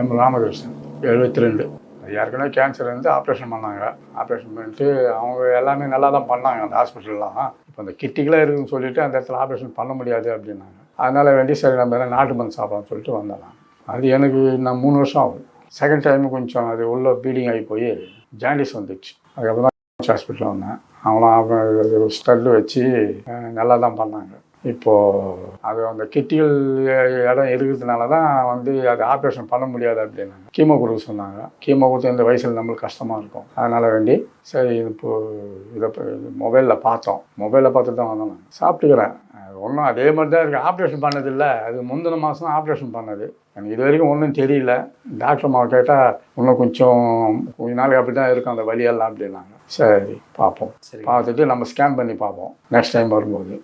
M Ramakrishnan எழுபத்தி ரெண்டு ஏற்கனவே கேன்சர் இருந்து ஆப்ரேஷன் பண்ணாங்க. ஆப்ரேஷன் பண்ணிட்டு அவங்க எல்லாமே நல்லா தான் பண்ணாங்க அந்த ஹாஸ்பிட்டல்லாம் இப்போ அந்த கிட்டிகளாக இருக்குதுன்னு சொல்லிட்டு அந்த இடத்துல ஆப்ரேஷன் பண்ண முடியாது அப்படின்னாங்க. அதனால் வேண்டி சரி நம்ம என்ன நாட்டு மருந்து சாப்பிடலாம்னு சொல்லிட்டு வந்தேன் அது எனக்கு நான் மூணு வருஷம் ஆகுது. செகண்ட் டைம் கொஞ்சம் அது உள்ள ப்ளீடிங் ஆகி போய் ஜாண்டிஸ் வந்துடுச்சு. அதுக்கப்புறம் தான் ஹாஸ்பிட்டலில் வந்தேன். அவங்களாம் ஸ்டட்டு வச்சு நல்லா தான் பண்ணாங்க. இப்போது அது அந்த கிட்டிகள் இடம் இருக்கிறதுனால தான் வந்து அது ஆப்ரேஷன் பண்ண முடியாது அப்படின்னாங்க. கீமோ கொடுக்க சொன்னாங்க. கீமோ கொடுத்து இந்த வயசில் நம்மளுக்கு கஷ்டமாக இருக்கும். அதனால் வேண்டி சரி இப்போ இதை மொபைலில் பார்த்தோம். மொபைலில் பார்த்துட்டு தான் வந்தோம். நான் சாப்பிட்டுக்கிறேன் ஒன்றும் அதே மாதிரி தான் இருக்குது ஆப்ரேஷன் பண்ணதில்லை அது முந்தின மாதம் தான் ஆப்ரேஷன் பண்ணது. எனக்கு இது வரைக்கும் ஒன்றும் தெரியல. டாக்டர் அம்மா கேட்டால் இன்னும் கொஞ்சம் கொஞ்ச நாளைக்கு அப்படி தான் இருக்கும் அந்த வலியெல்லாம் அப்படின்னாங்க. சரி பார்ப்போம். சரி. பார்த்துட்டு நம்ம ஸ்கேன் பண்ணி பார்ப்போம். நெக்ஸ்ட் டைம் வரும்போது.